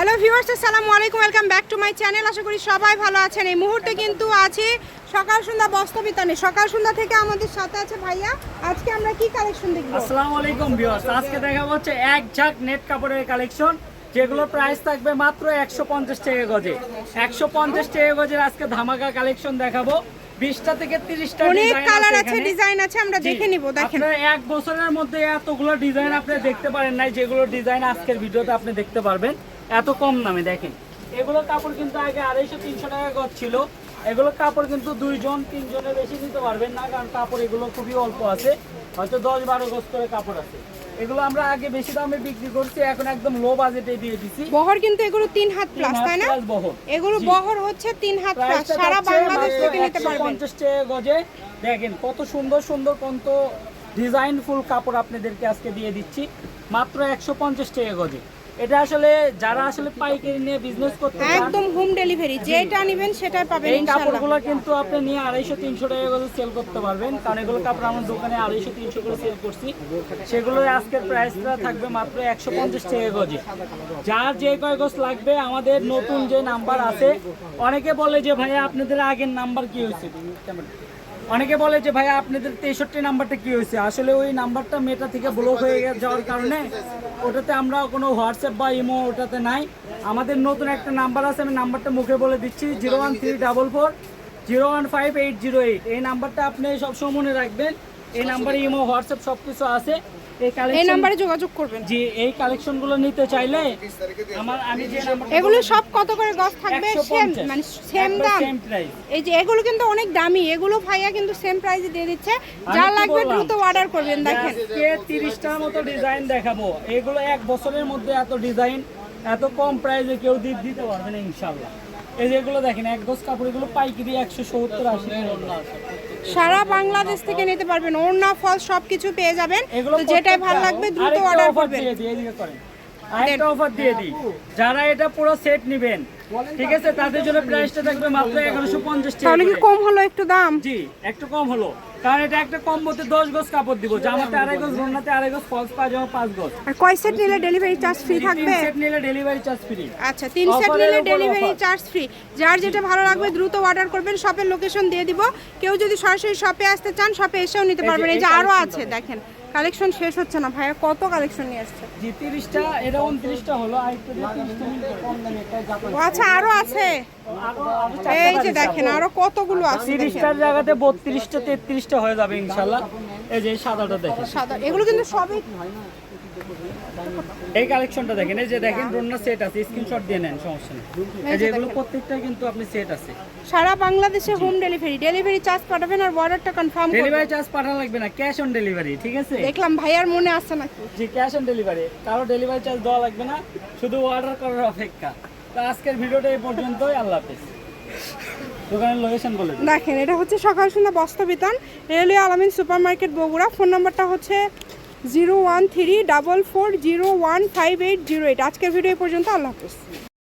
Hello viewers আসসালামু আলাইকুম welcome back to my channel আশা করি সবাই ভালো আছেন। এই মুহূর্তে কিন্তু আছি সকাল সন্ধ্যা বস্তবিতানে সকাল সন্ধ্যা থেকে আমাদের সাথে আছে ভাইয়া। আজকে আমরা কি কালেকশন দেখব? আসসালামু আলাইকুম ভিউয়ার্স আজকে দেখাবো হচ্ছে এক ঝাঁক নেট কাপড়ের কালেকশন যেগুলো প্রাইস থাকবে মাত্র একশো পঞ্চাশ টাকা গজে। একশো পঞ্চাশ টাকা গজের আজকে ধামাকা কালেকশন দেখাবো। বিশটা থেকে তিরিশটা অনেক কালার আছে ডিজাইন আছে আমরা দেখে নিব দেখেন। আপনারা এক বছরের মধ্যে এতগুলো ডিজাইন আপনি দেখতে পারেন নাই যেগুলো ডিজাইন আজকের ভিডিওতে আপনি দেখতে পারবেন। এত কম দামে দেখেন। এগুলো কাপড় কিন্তু আগে আড়াইশো তিনশো টাকা গজ ছিল। এগুলো কাপড় কিন্তু দুইজন তিনজনের বেশি নিতে পারবেন না কারণ কাপড় এগুলো খুবই অল্প আছে। হয়তো দশ বারো গজ করে কাপড় আছে। এগুলো আমরা আগে বেশি দামে বিক্রি করছি এখন একদম লো বাজেটে দিয়ে দিছি। বহর কিন্তু এগুলো তিন হাত প্লাস তাই না? বহর। এগুলো বহর হচ্ছে তিন হাত প্লাস সারা বাংলাদেশ থেকে নিতে পারবেন। 150 টাকা গজে। দেখেন কত সুন্দর সুন্দর কত ডিজাইন ফুল কাপড় আপনাদেরকে আজকে দিয়ে দিচ্ছি। মাত্র একশো পঞ্চাশ টাকা গজে। এটা আসলে যারা আসলে পাইকারি নিয়ে বিজনেস করতে একদম হোম ডেলিভারি যেটা নেবেন সেটাই পাবেন এই কাপড়গুলো কিন্তু আপনি নিয়ে আড়াইশো তিনশো টাকা করে সেল করতে পারবেন। কারণ এগুলো কাপড় আমার দোকানে আড়াইশো তিনশো করে সেল করছি। সেগুলোর আজকের প্রাইসটা থাকবে মাত্র একশো পঞ্চাশ টাকা গজে। যার যে কয় গজ লাগবে আমাদের নতুন যে নাম্বার আছে অনেকে বলে যে ভাইয়া আপনাদের আগের নাম্বার কি হয়েছে? অনেকে বলে যে ভাইয়া আপনাদের তেষট্টি নাম্বারটা কি হয়েছে? আসলে ওই নাম্বারটা মেটা থেকে ব্লক হয়ে যাওয়ার কারণে ওটাতে আমরা কোনো হোয়াটসঅ্যাপ বা ইমো ওটাতে নাই। আমাদের নতুন একটা নাম্বার আছে, আমি নাম্বারটা মুখে বলে দিচ্ছি, zero one three double four, zero one five eight zero eight. এই নাম্বারটা আপনি সবসময় মনে রাখবেন। এই নাম্বারে ইমো হোয়াটসঅ্যাপ সব কিছু আছে। এই এই নাম্বারে যোগাযোগ করবেন। যে এই কালেকশনগুলো নিতে চাইলে আমার আমি যে নাম্বার এগুলো সব কত করে গজ থাকবে? সেম মানে সেম দাম? এই যে এগুলো কিন্তু অনেক দামি। এগুলো ভাইয়া কিন্তু সেম প্রাইসে দিয়ে দিচ্ছে। যা কি লাগবে দ্রুত অর্ডার করবেন দেখেন। আজকে তিরিশটার মতো ডিজাইন দেখাবো। এগুলো এক বছরের মধ্যে এত ডিজাইন এত কম প্রাইসে কেউ দিতে পারবে না ইনশাল্লাহ এই যেগুলো দেখেন এক গজ কাপড় এগুলো পাইকারি একশো সত্তর আশি সারা বাংলাদেশ থেকে নিতে পারবেন। ওড়না ফল সবকিছু পেয়ে যাবেন। তো যেটাই ভালো লাগবে দ্রুত অর্ডার করবেন। আরেকটা অফার দিয়ে দিই। যারা এটা পুরো সেট নেবেন ঠিক আছে? তাদের জন্য প্রাইসটা থাকবে মাত্র এগারোশো পঞ্চাশ টাকা তাহলে কি কম হলো একটু দাম? জি একটু কম হলো। কারণ এটা একটা কম মধ্যে দশ গজ কাপড় দিব জামাতে আড়াই গজ রোনাতে আড়াই গজ ফলস পাজামা গজ। আর কয় সেট নিলে ডেলিভারি চার্জ ফ্রি তিন থাকবে? সেট নিলে ডেলিভারি চার্জ ফ্রি আচ্ছা তিন সেট নিলে ডেলিভারি চার্জ ফ্রি যার যেটা ভালো লাগবে দ্রুত অর্ডার করবেন শপের লোকেশন দিয়ে দিব। কেউ যদি সরাসরি শপে আসতে চান শপে এসেও নিতে পারবেন। এই যে আরও আছে দেখেন। কালেকশন শেষ হচ্ছে না ভাইয়া কত কালেকশন নিয়ে আসছে? জি তিরিশটা এটা উনত্রিশটা হলো আর একটু 30 টা কম দামে একটা জাপান ও আচ্ছা আরও আছে? এই যে দেখেন আরও কতগুলো আছে দেখেন। তিরিশটার জায়গাতে বত্রিশটা তেত্রিশটা হয়ে যাবে ইনশাআল্লাহ এই যে সাদাটা দেখেন। সাদা এগুলো কিন্তু সবই এই কালেকশনটা দেখেন এই যে দেখেন রোনা সেট আছে স্ক্রিনশট দিয়ে নেন সমস্যা নেই। এই যে এগুলো প্রত্যেকটা কিন্তু আপনি সেট আছে। সারা বাংলাদেশে হোম ডেলিভারি ডেলিভারি চার্জ পাঠাবেন আর অর্ডারটা কনফার্ম ডেলিভারি চার্জ পাঠানো লাগবে না ক্যাশ অন ডেলিভারি ঠিক আছে? দেখলাম ভাইয়ার মনে আছে নাকি জি ক্যাশ অন ডেলিভারি কারও ডেলিভারি চার্জ দেওয়া লাগবে না শুধু অর্ডার করার অপেক্ষা। তো আজকের ভিডিওটা এই পর্যন্তই আল্লাহ হাফেজ। দোকানের লোকেশন বলে দেখেন এটা হচ্ছে সকাল সন্ধ্যা বস্তা বেতন railway Alamin super market Bogura phone নাম্বারটা হচ্ছে zero one three double four zero one five eight zero eight. আজকের ভিডিও পর্যন্ত, আল্লাহ হাফিজ।